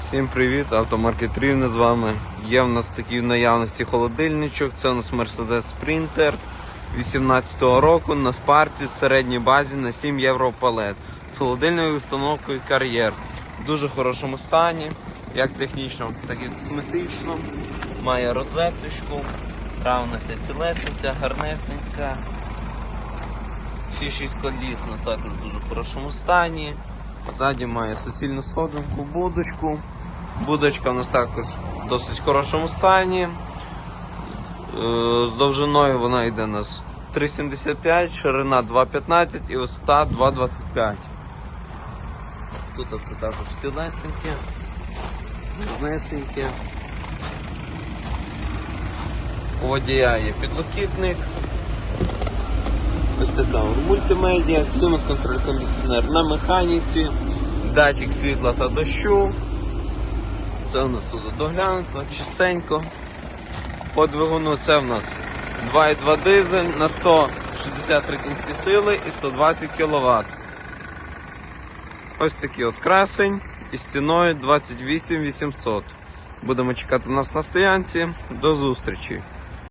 Всім привіт, автомаркет Рівне з вами. Є в нас такий в наявності холодильничок. Це у нас Mercedes Sprinter 18-го року на спарці в середній базі на 7 євро палет з холодильною установкою кар'єр. В дуже хорошому стані, як технічно, так і косметично. Має розеточку, равна вся цілесенька, гарнесенька. Всі шість коліс у нас також в дуже хорошому стані. Ззаді має суцільну сходинку, будочку. Будочка у нас також в досить хорошому стані. Е, З довжиною вона йде у нас 3,75, ширина 2,15 і висота 2,25. Тут все також цілесеньке, гарнесеньке. У водія є підлокітник. Ось така мультимедіа, клімат контроль кондиціонер на механіці, датчик світла та дощу. Це у нас тут доглянуто, чистенько. По двигуну це в нас 2,2 дизель на 163 кінські сили і 120 кВт. Ось такий от красень із ціною 28 800. Будемо чекати нас на стоянці. До зустрічі!